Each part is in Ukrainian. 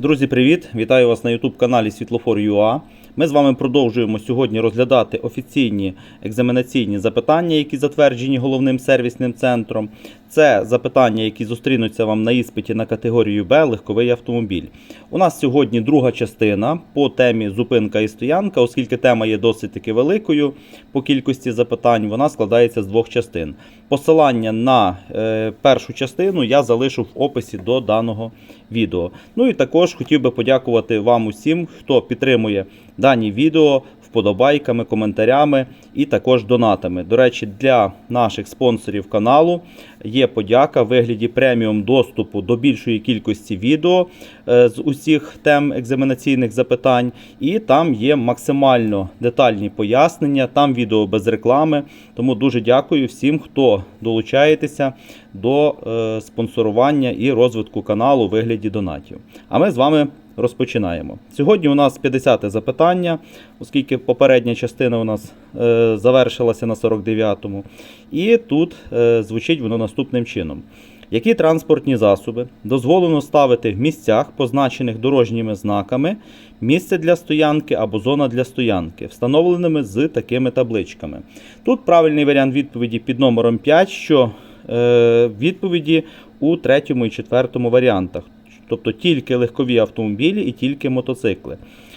Друзі, привіт! Вітаю вас на YouTube каналі Світлофор.ua. Ми з вами продовжуємо сьогодні розглядати офіційні екзаменаційні запитання, які затверджені головним сервісним центром. Це запитання, які зустрінуться вам на іспиті на категорію Б легковий автомобіль. У нас сьогодні друга частина по темі зупинка і стоянка, оскільки тема є досить таки великою по кількості запитань, вона складається з двох частин. Посилання на е, першу частину я залишу в описі до даного відео. Ну і також хотів би подякувати вам усім, хто підтримує дані відео вподобайками, коментарями і також донатами. До речі, для наших спонсорів каналу є подяка в вигляді преміум доступу до більшої кількості відео е, з усіх тем екзаменаційних запитань, і там є максимально детальні пояснення, там відео без реклами. Тому дуже дякую всім, хто долучаєтеся до е, спонсорування і розвитку каналу у вигляді донатів. А ми з вами розпочинаємо. Сьогодні у нас 50 запитання, оскільки попередня частина у нас е, завершилася на 49-му. І тут е, звучить воно наступним чином. Які транспортні засоби дозволено ставити в місцях, позначених дорожніми знаками, місце для стоянки або зона для стоянки, встановленими з такими табличками? Тут правильний варіант відповіді під номером 5, що е, відповіді у третьому і четвертому варіантах. Тобто тільки легкові автомобілі і тільки мотоцикли.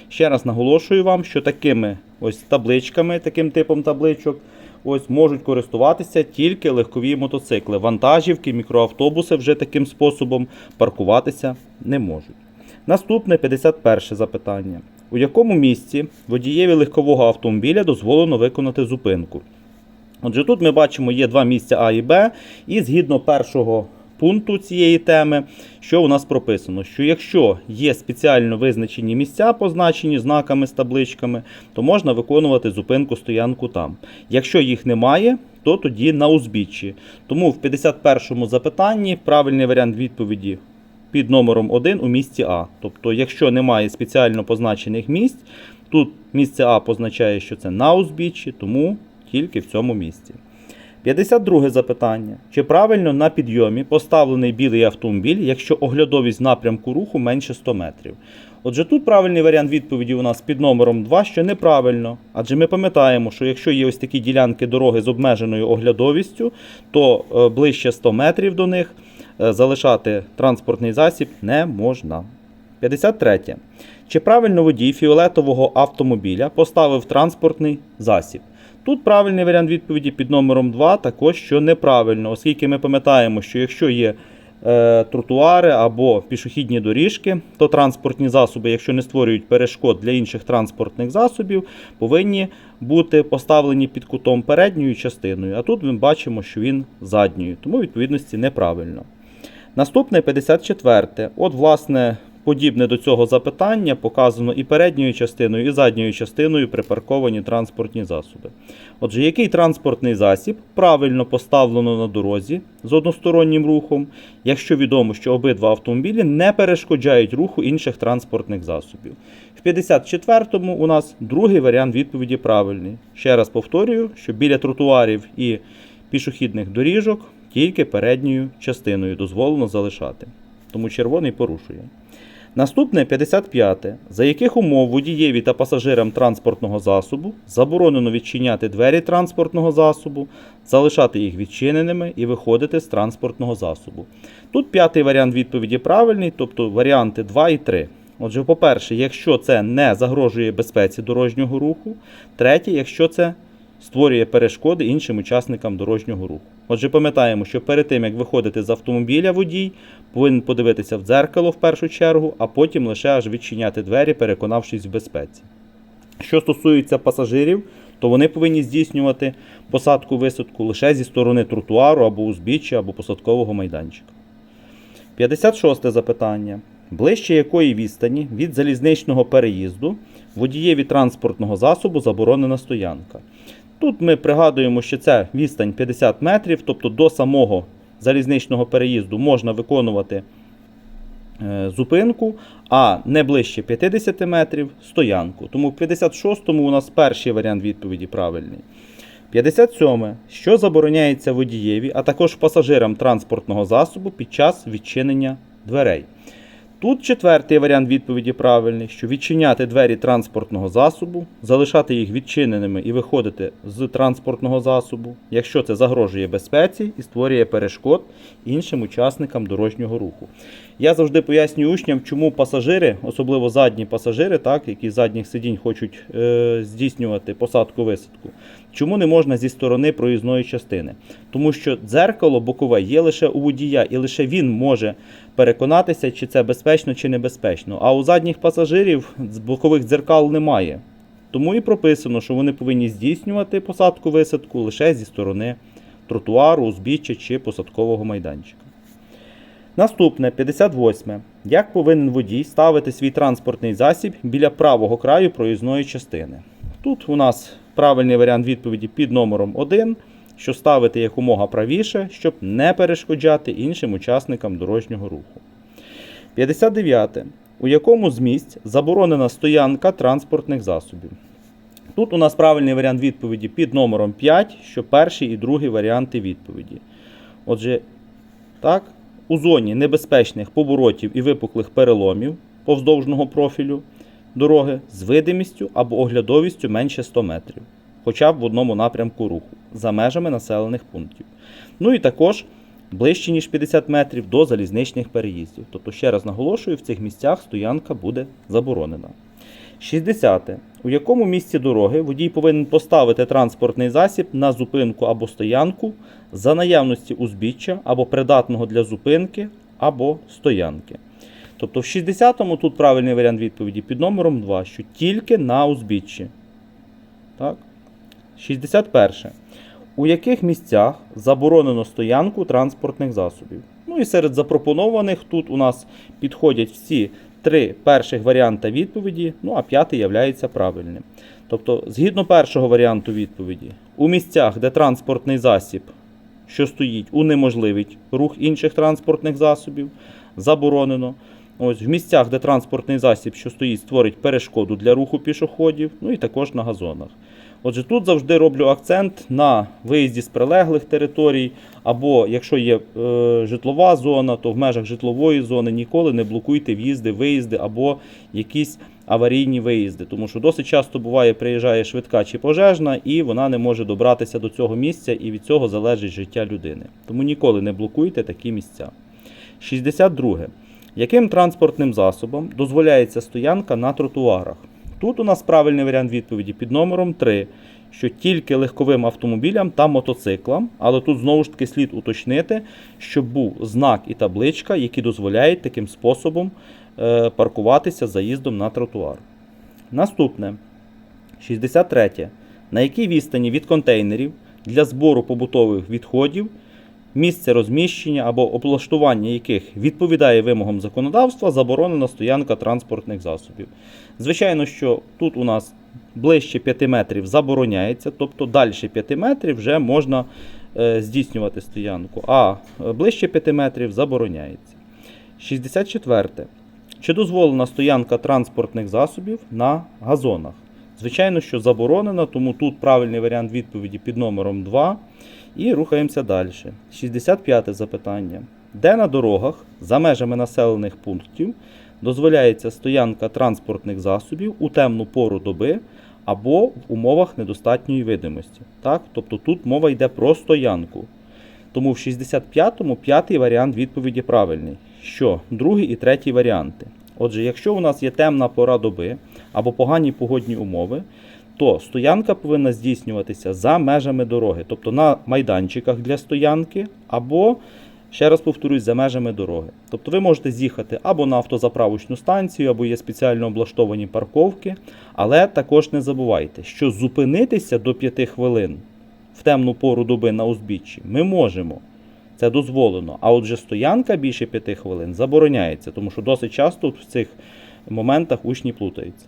Ще раз наголошую вам, що такими ось табличками, таким типом табличок, ось можуть користуватися тільки легкові мотоцикли. Вантажівки, мікроавтобуси вже таким способом паркуватися не можуть. Наступне 51 запитання. У якому місці водієві легкового автомобіля дозволено виконати зупинку? Отже, тут ми бачимо, є два місця А і Б, і згідно першого пункту цієї теми, що у нас прописано, що якщо є спеціально визначені місця, позначені знаками з табличками, то можна виконувати зупинку стоянку там. Якщо їх немає, то тоді на узбіччі. Тому в 51-му запитанні правильний варіант відповіді під номером 1 у місці А. Тобто, якщо немає спеціально позначених місць, тут місце А позначає, що це на узбіччі, тому тільки в цьому місці. 52 запитання. Чи правильно на підйомі поставлений білий автомобіль, якщо оглядовість напрямку руху менше 100 метрів? Отже, тут правильний варіант відповіді у нас під номером 2, що неправильно. Адже ми пам'ятаємо, що якщо є ось такі ділянки дороги з обмеженою оглядовістю, то е, ближче 100 метрів до них е, залишати транспортний засіб не можна. 53. Чи правильно водій фіолетового автомобіля поставив транспортний засіб? Тут правильний варіант відповіді під номером 2, також що неправильно, оскільки ми пам'ятаємо, що якщо є е, тротуари або пішохідні доріжки, то транспортні засоби, якщо не створюють перешкод для інших транспортних засобів, повинні бути поставлені під кутом передньою частиною. А тут ми бачимо, що він задньою, тому відповідності неправильно. Наступне 54. От, власне, подібне до цього запитання показано і передньою частиною, і задньою частиною припарковані транспортні засоби. Отже, який транспортний засіб правильно поставлено на дорозі з одностороннім рухом, якщо відомо, що обидва автомобілі не перешкоджають руху інших транспортних засобів? В 54-му у нас другий варіант відповіді правильний. Ще раз повторюю, що біля тротуарів і пішохідних доріжок тільки передньою частиною дозволено залишати. Тому червоний порушує. Наступне 55. За яких умов водієві та пасажирам транспортного засобу заборонено відчиняти двері транспортного засобу, залишати їх відчиненими і виходити з транспортного засобу. Тут п'ятий варіант відповіді правильний, тобто варіанти 2 і 3. Отже, по-перше, якщо це не загрожує безпеці дорожнього руху, третє, якщо це створює перешкоди іншим учасникам дорожнього руху. Отже, пам'ятаємо, що перед тим, як виходити з автомобіля водій, повинен подивитися в дзеркало в першу чергу, а потім лише аж відчиняти двері, переконавшись в безпеці. Що стосується пасажирів, то вони повинні здійснювати посадку-висадку лише зі сторони тротуару або узбіччя, або посадкового майданчика. 56 запитання. Ближче якої відстані від залізничного переїзду водієві транспортного засобу заборонена стоянка. Тут ми пригадуємо, що це відстань 50 метрів, тобто до самого залізничного переїзду можна виконувати е, зупинку, а не ближче 50 метрів стоянку. Тому в 56-му у нас перший варіант відповіді правильний. 57. Що забороняється водієві, а також пасажирам транспортного засобу під час відчинення дверей. Тут четвертий варіант відповіді правильний, що відчиняти двері транспортного засобу, залишати їх відчиненими і виходити з транспортного засобу, якщо це загрожує безпеці і створює перешкод іншим учасникам дорожнього руху. Я завжди пояснюю учням, чому пасажири, особливо задні пасажири, так, які з задніх сидінь хочуть е, здійснювати посадку-висадку, чому не можна зі сторони проїзної частини. Тому що дзеркало бокове є лише у водія, і лише він може переконатися, чи це безпечно чи небезпечно. А у задніх пасажирів бокових дзеркал немає. Тому і прописано, що вони повинні здійснювати посадку-висадку лише зі сторони тротуару, узбіччя чи посадкового майданчика. Наступне 58. Як повинен водій ставити свій транспортний засіб біля правого краю проїзної частини? Тут у нас правильний варіант відповіді під номером 1, що ставити якомога правіше, щоб не перешкоджати іншим учасникам дорожнього руху. 59. У якому з місць заборонена стоянка транспортних засобів? Тут у нас правильний варіант відповіді під номером 5, що перший і другий варіанти відповіді. Отже, так, у зоні небезпечних поворотів і випуклих переломів повздовжного профілю дороги з видимістю або оглядовістю менше 100 метрів, хоча б в одному напрямку руху, за межами населених пунктів. Ну і також ближче, ніж 50 метрів до залізничних переїздів. Тобто, ще раз наголошую, в цих місцях стоянка буде заборонена. 60. У якому місці дороги водій повинен поставити транспортний засіб на зупинку або стоянку за наявності узбіччя або придатного для зупинки або стоянки. Тобто в 60-му тут правильний варіант відповіді під номером 2, що тільки на узбіччі. Так? 61. У яких місцях заборонено стоянку транспортних засобів? Ну і серед запропонованих тут у нас підходять всі три перших варіанти відповіді, ну а п'ятий являється правильним. Тобто, згідно першого варіанту відповіді, у місцях, де транспортний засіб, що стоїть, унеможливить рух інших транспортних засобів, заборонено. Ось в місцях, де транспортний засіб, що стоїть, створить перешкоду для руху пішоходів, ну і також на газонах. Отже, тут завжди роблю акцент на виїзді з прилеглих територій, або якщо є е, житлова зона, то в межах житлової зони ніколи не блокуйте в'їзди, виїзди або якісь аварійні виїзди. Тому що досить часто буває, приїжджає швидка чи пожежна, і вона не може добратися до цього місця, і від цього залежить життя людини. Тому ніколи не блокуйте такі місця. 62. Яким транспортним засобом дозволяється стоянка на тротуарах? Тут у нас правильний варіант відповіді під номером 3, що тільки легковим автомобілям та мотоциклам, але тут знову ж таки слід уточнити, щоб був знак і табличка, які дозволяють таким способом е, паркуватися заїздом на тротуар. Наступне 63. На якій відстані від контейнерів для збору побутових відходів місце розміщення або облаштування яких відповідає вимогам законодавства, заборонена стоянка транспортних засобів. Звичайно, що тут у нас ближче 5 метрів забороняється, тобто далі 5 метрів вже можна е, здійснювати стоянку, а е, ближче 5 метрів забороняється. 64. Чи дозволена стоянка транспортних засобів на газонах? Звичайно, що заборонена, тому тут правильний варіант відповіді під номером 2. І рухаємося далі. 65 запитання. Де на дорогах за межами населених пунктів дозволяється стоянка транспортних засобів у темну пору доби або в умовах недостатньої видимості? Так? Тобто тут мова йде про стоянку. Тому в 65-му п'ятий варіант відповіді правильний. Що другий і третій варіанти. Отже, якщо у нас є темна пора доби або погані погодні умови, то стоянка повинна здійснюватися за межами дороги, тобто на майданчиках для стоянки, або, ще раз повторюсь, за межами дороги. Тобто ви можете з'їхати або на автозаправочну станцію, або є спеціально облаштовані парковки. Але також не забувайте, що зупинитися до 5 хвилин в темну пору доби на узбіччі ми можемо. Це дозволено. А отже, стоянка більше 5 хвилин забороняється, тому що досить часто в цих моментах учні плутаються.